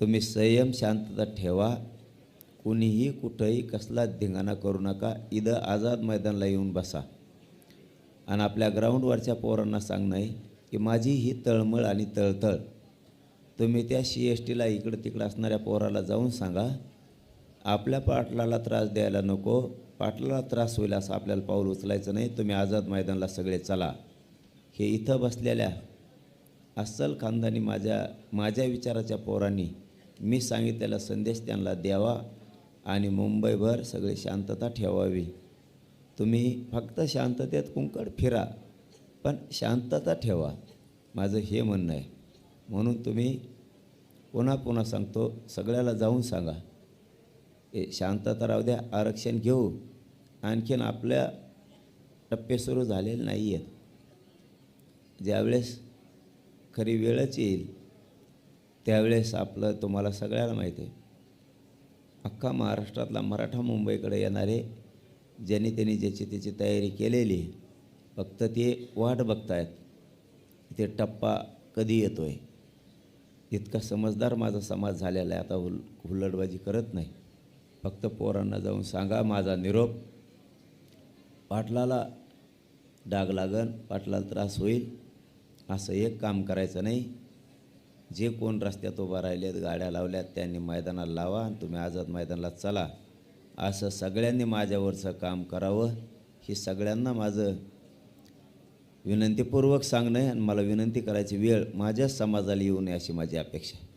तुम्ही संयम शांतता ठेवा. कुणीही कुठंही कसला धिंगाणा करू नका. इथं आझाद मैदानला येऊन बसा. आणि आपल्या ग्राउंडवरच्या पोरांना सांगणं आहे की माझी ही तळमळ आणि तळतळ. तुम्ही त्या सी एस टीला इकडं तिकडं असणाऱ्या पोराला जाऊन सांगा. आपल्या पाटलाला त्रास द्यायला नको. पाटलाला त्रास होईल असं आपल्याला पाऊल उचलायचं नाही. तुम्ही आझाद मैदानला सगळे चला. हे इथं बसलेल्या अस्सल खानदानी माझ्या माझ्या विचाराच्या पोरांनी मी सांगितलेला संदेश त्यांना द्यावा आणि मुंबईभर सगळी शांतता ठेवावी. तुम्ही फक्त शांततेत कुंकड फिरा पण शांतता ठेवा. माझं हे म्हणणं आहे. म्हणून तुम्ही पुन्हा पुन्हा सांगतो सगळ्याला जाऊन सांगा. ए शांतता राहू द्या आरक्षण घेऊ. आणखीन आपल्या टप्पे सुरू झालेले नाही आहेत ज्यावेळेस खरी वेळच येईल त्यावेळेस आपलं तुम्हाला सगळ्याला माहिती आहे. अख्खा महाराष्ट्रातला मराठा मुंबईकडे येणारे ज्यांनी त्यांनी ज्याची त्याची तयारी केलेली आहे. फक्त ते वाट बघतायत. ते टप्पा कधी येतो आहे इतका समजदार माझा समाज झालेला आहे. आता हुल हुल्लडबाजी करत नाही. फक्त पोरांना जाऊन सांगा माझा निरोप. पाटलाला डाग लागन पाटलाला त्रास होईल. असं एक काम करायचं नाही. जे कोण रस्त्यात उभा राहिलेत गाड्या लावल्यात त्यांनी मैदानाला लावा आणि तुम्ही आझाद मैदानाला चला. असं सगळ्यांनी माझ्यावरचं काम करावं ही सगळ्यांना माझं विनंतीपूर्वक सांगणं आहे आणि मला विनंती करायची वेळ माझ्याच समाजाला येऊ नये अशी माझी अपेक्षा आहे.